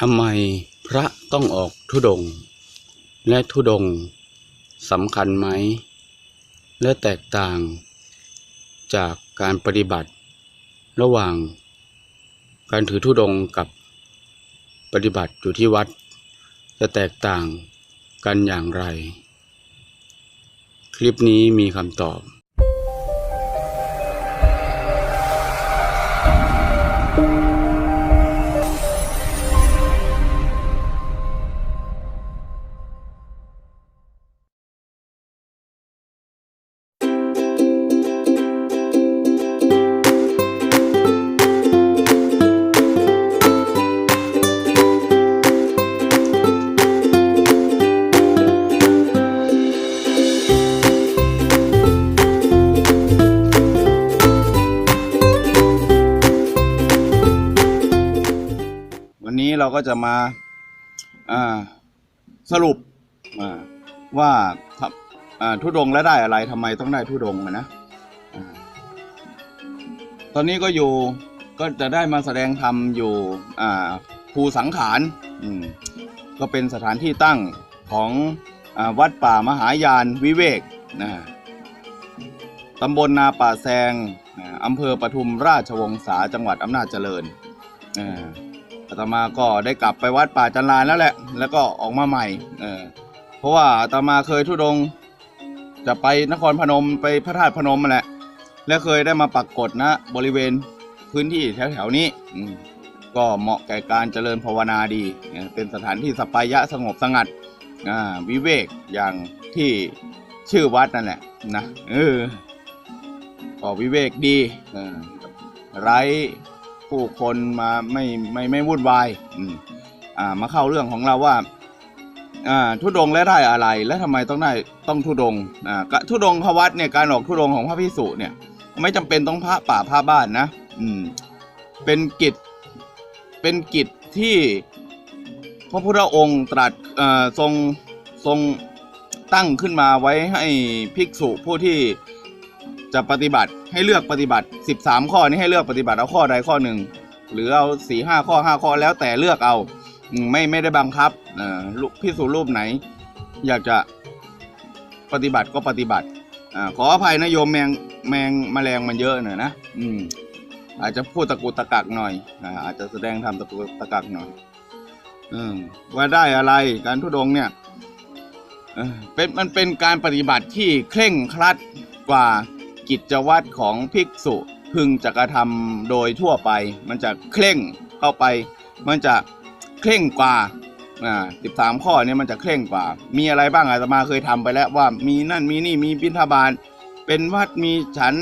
ทำไมพระต้องออกธุดง และธุดงสำคัญไหม และแตกต่างจากการปฏิบัติ ระหว่างการถือธุดงกับปฏิบัติอยู่ที่วัด จะแตกต่างกันอย่างไร คลิปนี้มีคำตอบ ก็จะมาสรุปว่าทำทุดงแล้วได้อะไรทำไมต้องได้ทุดงนะตอนนี้ก็อยู่ก็จะได้มาแสดงธรรมอยู่ภูสังขารก็เป็นสถานที่ตั้งของอวัดป่ามหายานวิเวกนะตำบลนาป่าแซงอ่าอำเภอปทุมราชวงศาจังหวัดอำนาจเจริญอ่า อาตมาก็ได้กลับไปวัดป่าจันลานแล้วแหละ แล้วก็ออกมาใหม่ เออ เพราะว่าอาตมาเคยทุดง จะไปนครพนมไปพระธาตุพนมมาแหละ และเคยได้มาปักกฎนะ บริเวณพื้นที่แถวๆนี้อืก็เหมาะแก่การเจริญภาวนาดีเออเป็นสถานที่สปายะสงบสงัดอ่าวิเวกอย่างที่ชื่อวัดนั่นแหละนะเออก็วิเวกดีเออไร้ ผู้คนมาไม่ไม่ไม่วุ่นวายอืมอ่ามาเข้าเรื่องของเราว่าอ่าทุดงและได้อะไร และทำไมต้องได้ต้องทุดงอ่าทุดงค์พระวัดเนี่ยการออกทุดงของพระพิสุเนี่ย ไม่จำเป็นต้องพระป่าพระบ้านนะ อืม เป็นกิจเป็นกิจที่พระพุทธองค์ตรัสอ่อทรงทรงตั้งขึ้นมาไว้ให้ภิกษุผู้ที่ จะปฏิบัติให้เลือกปฏิบัติ 13 ข้อนี้ให้เลือกปฏิบัติเอาข้อใดข้อหนึ่ง หรือเอาสี่ห้าข้อห้าข้อแล้วแต่เลือกเอาไม่ไม่ได้บังคับพิสูจรูปไหน อยากจะปฏิบัติก็ปฏิบัติอขออภัยนะโยมแมงแมงแมลงมันเยอะหน่อยนะอืมอาจจะพูดตะกุตะกักหน่อยอาจจะแสดงทำตะกุตะกักหน่อยอืว่าได้อะไรการทุดงเนี่ยเป็นมันเป็นการปฏิบัติที่เคร่งครัดกว่า กิจวัตรของภิกษุพึงจะกระทำโดยทั่วไป มันจะเคร่งเข้าไป มันจะเคร่งกว่าอ่าสิบสามข้อเนี้มันจะเคร่งกว่า มีอะไรบ้างอาตมาเคยทำไปแล้วว่ามีนั่นมีนี่มีบิณฑบาตเป็นวัดมีฉัน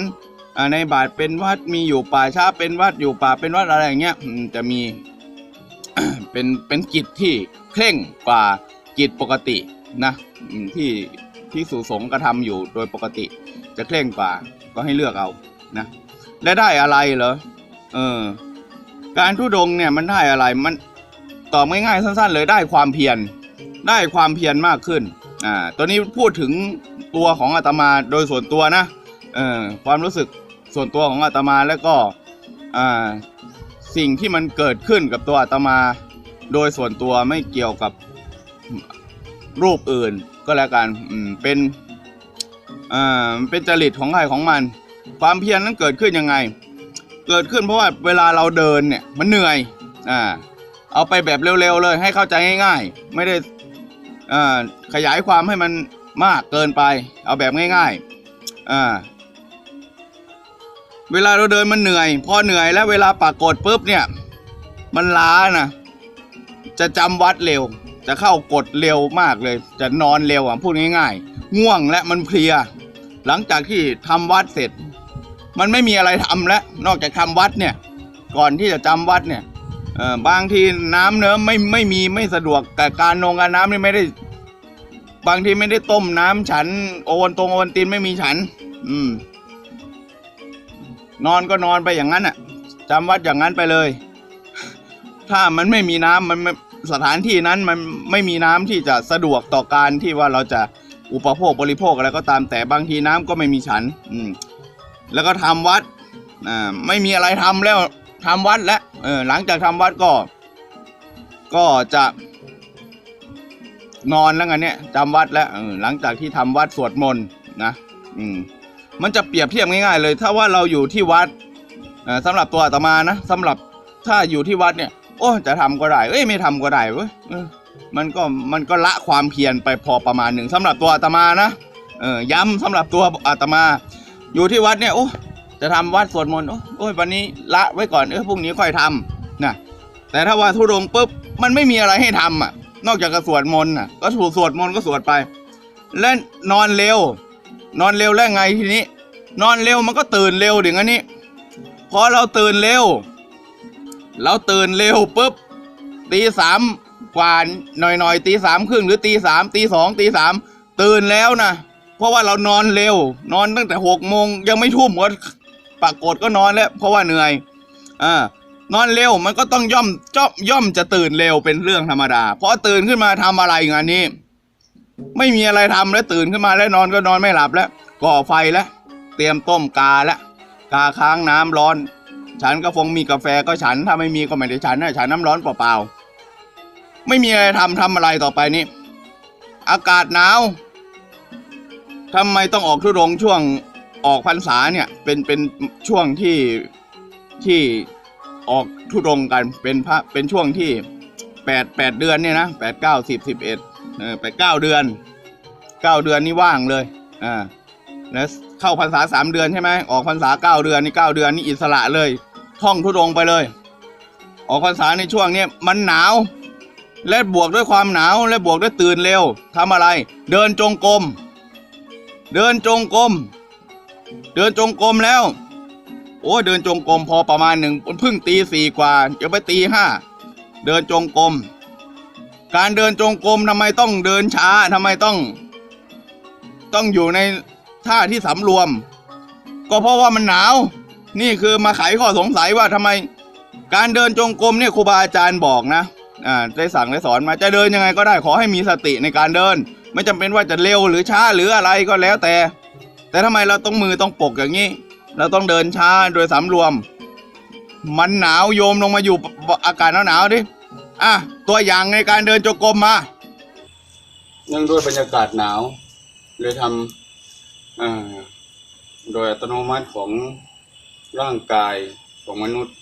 อ่าในบาทเป็นวัดมีอยู่ป่าช้าเป็นวัดอยู่ป่าเป็นวัดอะไรอย่างเงี้ยจะมีเป็นเป็นกิจที่เคร่งกว่ากิจปกตินะที่ที่สุสงกระทำอยู่โดยปกติ จะเคร่งกว่าก็ให้เลือกเอานะและได้อะไรเหรอเออ การทุดงเนี่ยมันได้อะไรมันตอบง่ายๆสั้น ๆ เลยได้ความเพียรได้ความเพียรมากขึ้นอ่าตัวนี้พูดถึงตัวของอาตมาโดยส่วนตัวนะเออความรู้สึกส่วนตัวของอาตมาแล้วก็อ่าสิ่งที่มันเกิดขึ้นกับตัวอาตมาโดยส่วนตัวไม่เกี่ยวกับรูปอื่นก็แล้วกันอืมเป็น อ่าเป็นจริตของใครของมัน ความเพียรนั้นเกิดขึ้นยังไง เกิดขึ้นเพราะว่าเวลาเราเดินเนี่ยมันเหนื่อยอ่าเอาไปแบบเร็วๆเลยให้เข้าใจง่ายๆ ไม่ได้อ่าขยายความให้มันมากเกินไป เอาแบบง่ายๆอ่าเวลาเราเดินมันเหนื่อย พอเหนื่อยแล้วเวลาปากฏปุ๊บเนี่ย มันล้านะจะจำวัดเร็ว จะเข้ากดเร็วมากเลย จะนอนเร็วอะพูดง่ายๆ ง่วงและมันเพลีย หลังจากที่ทำวัดเสร็จ มันไม่มีอะไรทำแล้วนอกจากทำวัดเนี่ย ก่อนที่จะจำวัดเนี่ยบางทีน้ำเนื้อไม่ไม่มีไม่สะดวกแต่การนงการน้ำนี่ไม่ได้ บางทีไม่ได้ต้มน้ำฉัน โอวันตรงโอวันตินไม่มีฉัน อืม นอนก็นอนไปอย่างนั้นอะจำวัดอย่างนั้นไปเลย ถ้ามันไม่มีน้ำมันสถานที่นั้นมันไม่มีน้ำที่จะสะดวกต่อการที่ว่าเราจะ อุปโภคบริโภคอะไรก็ตามแต่บางทีน้ำก็ไม่มีฉัน อืมแล้วก็ทำวัดอ่าไม่มีอะไรทำแล้วทำวัดแล้วเออหลังจากทำวัดก็ ก็จะนอนแล้วไงเนี่ยจำวัดแล้วหลังจากที่ทำวัดสวดมนต์นะอืมมันจะเปรียบเทียบง่ายๆเลย ถ้าว่าเราอยู่ที่วัดเอ่อสำหรับตัวอาตมานะสำหรับถ้าอยู่ที่วัดเนี่ย โอ้จะทำก็ได้ เอ้ยไม่ทำก็ได้เว้ย มันก็มันก็ละความเพียรไปพอประมาณหนึ่งสำหรับตัวอาตมานะเออย้ำสำหรับตัวอาตมา อยู่ที่วัดเนี่ยโอ้จะทำวัดสวดมนต์โอ้ยวันนี้ละไว้ก่อนเออพรุ่งนี้ค่อยทำนะแต่ถ้าว่าทุรงปุ๊บมันไม่มีอะไรให้ทำอะ นอกจากจะสวดมนต์อะก็ถูกสวดมนต์ก็สวดไป และนอนเร็ว นอนเร็วแล้วไงทีนี้ นอนเร็วมันก็ตื่นเร็วถึงอันนี้พอเราตื่นเร็ว เราตื่นเร็วปุ๊บตีสาม กว่าหน่อยๆตีสามครึ่งหรือตีสามตีสองตีสามตื่นแล้วนะเพราะว่าเรานอนเร็ว นอนตั้งแต่หกโมงยังไม่ทุ่มก็ปรากฏก็นอนแล้ว เพราะว่าเหนื่อยอ่านอนเร็วมันก็ต้องย่อมจอมย่อมจะตื่นเร็วเป็นเรื่องธรรมดาเพอตื่นขึ้นมาทำอะไรงานนี้ ไม่มีอะไรทำแล้วตื่นขึ้นมาแล้วนอนก็นอนไม่หลับแล้วก่อไฟแล้วเตรียมต้มกาแล้วกาค้างน้ำร้อน ฉันก็คงมีกาแฟก็ฉันถ้าไม่มีก็ไม่ได้ฉันนะฉันน้ำร้อนเปล่าๆ ไม่มีอะไรทำทำอะไรต่อไปนี่อากาศหนาวทำไมต้องออกทุดงช่วงออกพรรษาเนี่ย เป็นเป็นช่วงที่ที่ออกทุดงกันเป็นพระเป็นช่วงที่แปดแปดเดือนเนี่ยนะแปดเก้าสิบสิบเอ็ดเออไปเก้าเดือนเก้าเดือนนี่ว่างเลยอ่าแล้วเข้าพรรษาสามเดือนใช่ไหมออกพรรษาเก้าเดือนนี่เก้าเดือนนี่อิสระเลย ท่องทุดงไปเลย ออกพรรษาในช่วงเนี้ยมันหนาว และบวกด้วยความหนาวและบวกด้วยตื่นเร็วทำอะไร เดินจงกรมเดินจงกรมเดินจงกรมแล้ว โอ้เดินจงกรมพอประมาณหนึ่งเพิ่งตีสี่กว่าจะไปตีห้าเดินจงกรมการเดินจงกรมทำไมต้องเดินช้าทำไมต้อง ต้องอยู่ในท่าที่สำรวม ก็เพราะว่ามันหนาว นี่คือมาไขข้อสงสัยว่าทำไม การเดินจงกรมเนี่ยครูบาอาจารย์บอกนะ อ่าได้สั่งได้สอนมาจะเดินยังไงก็ได้ขอให้มีสติในการเดิน ไม่จำเป็นว่าจะเร็วหรือช้าหรืออะไรก็แล้วแต่ แต่ทำไมเราต้องมือต้องปกอย่างนี้ เราต้องเดินช้าโดยสำรวม มันหนาวโยมลงมาอยู่อากาศหนาวๆดิอะตัวอย่างในการเดินจงกรมมาเนื่องด้วยบรรยากาศหนาวเลยทำโดยอัตโนมัติของร่างกายของมนุษย์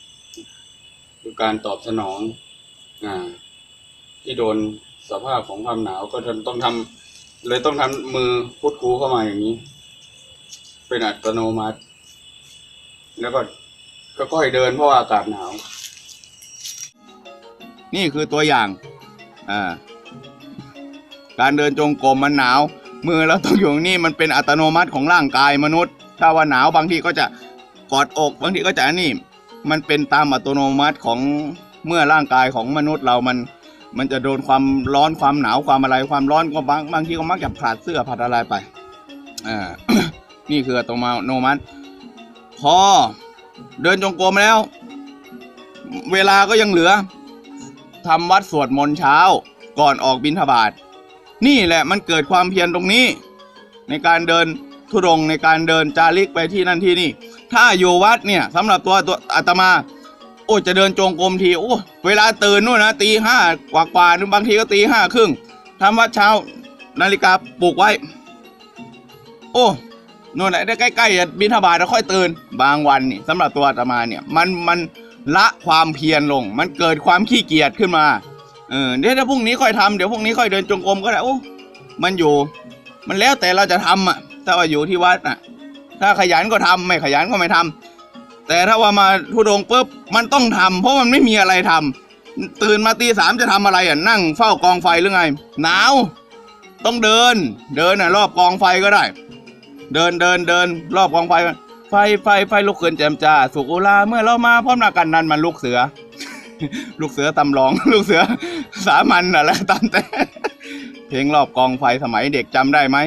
คือการตอบสนอง อ่า ที่โดนสภาพของความหนาวก็ต้องทำเลยต้องทำมือพุดคูเข้ามาอย่างนี้ เป็นอัตโนมัติ แล้วก็ก็ค่อยเดินเพราะว่าอากาศหนาว นี่คือตัวอย่างอ่าการเดินจงกรมมันหนาว มือเราต้องอยู่นี่มันเป็นอัตโนมัติของร่างกายมนุษย์ ถ้าว่าหนาวบางทีก็จะกอดอกบางทีก็จะนนี่ มันเป็นตามอัตโนมัติของ เมื่อร่างกายของมนุษย์เรามันมันจะโดนความร้อนความหนาวความอะไรความร้อนก็บางบางทีก็มักจะผลัดเสื้อผลัดอะไรไปอ่านี่คืออัตโนมัติพอเดินจงกรมแล้ว เวลาก็ยังเหลือทำวัดสวดมนต์เช้าก่อนออกบิณฑบาตนี่แหละมันเกิดความเพียรตรงนี้ ในการเดินทุรงในการเดินจาริกไปที่นั่นที่นี่ ถ้าอยู่วัดเนี่ยสำหรับตัวตัวอาตมา โอ้จะเดินจงกรมทีโอ้เวลาตื่นนู่นนะตีห้ากว่ากว่าๆบางทีก็ตีห้าครึ่งทำวัดเช้า นาฬิกาปลุกไว้ โอ้นู่นแหละได้ใกล้ๆจะบิณฑบาตแล้วค่อยตื่น บางวันนี่สำหรับตัวอาตมาเนี่ย มันมันละความเพียรลง มันเกิดความขี้เกียจขึ้นมาเออเดี๋ยวถ้าพรุ่งนี้ค่อยทำเดี๋ยวพรุ่งนี้ค่อยเดินจงกรมก็ได้โอ้มันอยู่ มันแล้วแต่เราจะทำอะ ถ้าว่าอยู่ที่วัดอะ ถ้าขยันก็ทำไม่ขยันก็ไม่ทำ แต่ถ้าว่ามาทุดงปุ๊บมันต้องทำเพราะมันไม่มีอะไรทำตื่นมาตีสามจะทำอะไรอะนั่งเฝ้ากองไฟหรือไง หนาว ต้องเดิน เดินอะรอบกองไฟก็ได้ เดินเดินเดินรอบกองไฟ ไฟไฟไฟลุกขึ้นแจ่มจ้าสุกุลาเมื่อเรามาพร้อมหน้ากันนั้นมันลูกเสือ ลูกเสือตำรอง ลูกเสือ สามัญอะไรตามแต่เพลงรอบกองไฟสมัยเด็กจำได้ไหม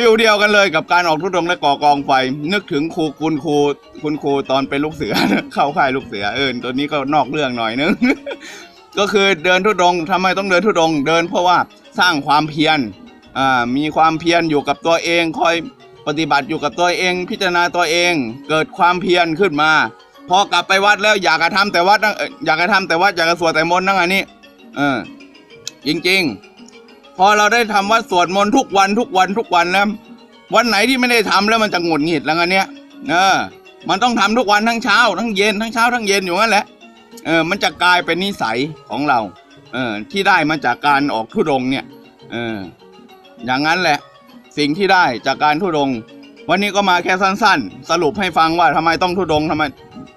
ฟิลเดียวกันเลยกับการออกทุดงและก่อกองไฟ นึกถึงครูคุณครูคุณครูตอนเป็นลูกเสือ เข้าค่ายลูกเสือเออตัวนี้ก็นอกเรื่องหน่อยนึง ก็คือเดินทุดงค์ทำไมต้องเดินทุดง เดินเพราะว่าสร้างความเพียรอ่ามีความเพียรอยู่กับตัวเองคอยปฏิบัติอยู่กับตัวเอง พิจารณาตัวเอง เกิดความเพียรขึ้นมาพอกลับไปวัดแล้วอยากจะทำแต่วัดอยากจะทำแต่วัดอยากจะสวดแต่มนต์นั่งอันนี้ เออ จริง ๆ พอเราได้ทำวัดสวดมนต์ทุกวันทุกวันทุกวันแล้ววันไหนที่ไม่ได้ทำแล้วมันจะหงุดหงิดแล้วงันเนี้ยเออ มันต้องทำทุกวันทั้งเช้า ทั้งเย็นทั้งเช้าทั้งเย็นอยู่นั่นแหละเออมันจะกลายเป็นนิสัยของเรา เออที่ได้มาจากการออกทุดงเนี่ยเอออย่างนั้นแหละ สิ่งที่ได้จากการทุดง วันนี้ก็มาแค่สั้น ๆ สรุปให้ฟังว่าทำไมต้องทุดงค์ทำไม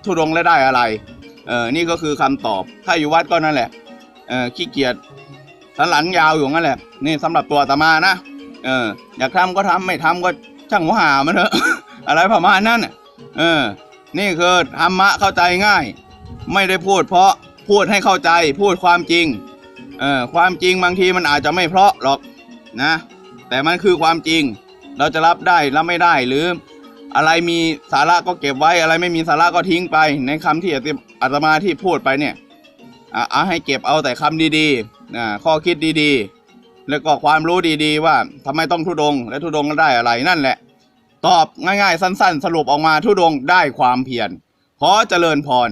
ทุดงและได้อะไรเออนี่ก็คือคำตอบถ้าอยู่วัดก็นั่นแหละเออขี้เกียจ สันหลังยาวอยู่งั้นแหละ นี่สำหรับตัวอาตมานะ เออ อยากทำก็ทำไม่ทำก็ช่างหัวหามันเถอะ อะไรประมาณนั้นเออ นี่คือธรรมะเข้าใจง่าย ไม่ได้พูดเพราะพูดให้เข้าใจพูดความจริง เออ ความจริงบางทีมันอาจจะไม่เพราะหรอกนะ แต่มันคือความจริง เราจะรับได้รับไม่ได้หรือ อะไรมีสาระก็เก็บไว้อะไรไม่มีสาระก็ทิ้งไป ในคำที่อาตมาที่พูดไปเนี่ยอะเอาให้เก็บเอาแต่คำดีๆ ข้อคิดดีๆ แล้วก็ความรู้ดีๆ ว่าทำไมต้องทุดง และทุดงก็ได้อะไรนั่นแหละ ตอบง่ายๆ สั้นๆ สรุปออกมาทุดงได้ความเพียรขอเจริญพร